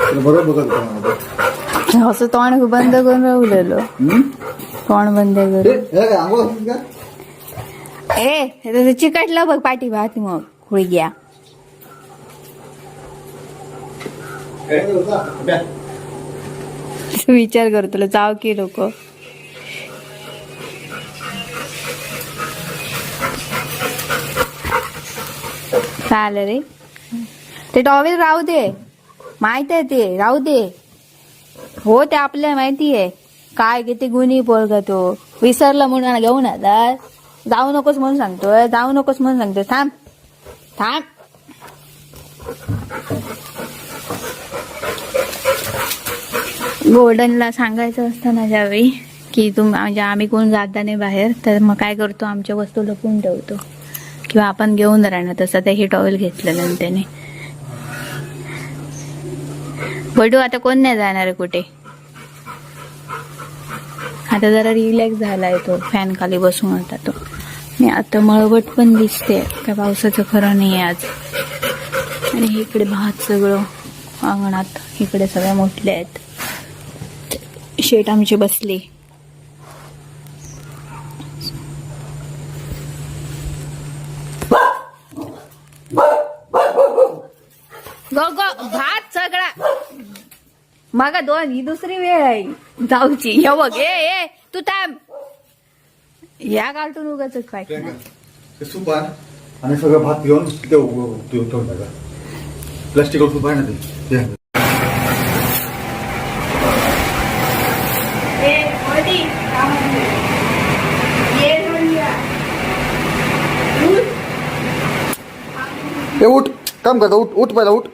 तुला बरोबर बघत होता मला. असं तोंड बंद करून राहिलेलो? तोंड बंद करून ए तर चिकटलं बघ पाठी भात मग होता? ब्या. विचार कर तुला जाव की लोक चालेल रे ते टॉवेल राहू दे. माहीत आहे ते राहू दे. हो ते आपल्याला माहिती आहे. काय किती गुन्ही पोरगा तो. विसरला म्हणून घेऊन आता जाऊ नकोस म्हणून सांगतोय. जाऊ नकोस म्हणून सांगतोय. थांब. थांब. गोल्डनला सांगायचं असतं ना ज्यावेळी की तुम म्हणजे आम्ही कोण जाता नाही बाहेर तर मग काय करतो? आमच्या वस्तू लपून ठेवतो? किंवा आपण घेऊन राहणार तसं ते हे टॉवेल घेतलेलं त्याने. बडू आता कोण नाही जाणार आहे कुठे? आता जरा रिलॅक्स झालाय तो फॅन खाली बसून होता तो. आणि आता मळवट पण दिसते त्या पावसाचं खरं नाही आहे आज. आणि इकडे भात सगळं अंगणात इकडे सगळ्या मोठल्या आहेत. शेट आमची बसली. गो गो भात सगळा. मग दोन ही दुसरी वेळ आहे. जाऊची. हे बघ ए ए तू थांब. या कार्टून उगाच काय? काय काय? ते सूप आण. आणि सगळं भात घेऊन तिथे उभं- ठेवून ठेवून टाका. प्लास्टिकवर सूप आहे ना ते. ते आहे. ए उठ. काम करता उठ. उठ पहिला उठ.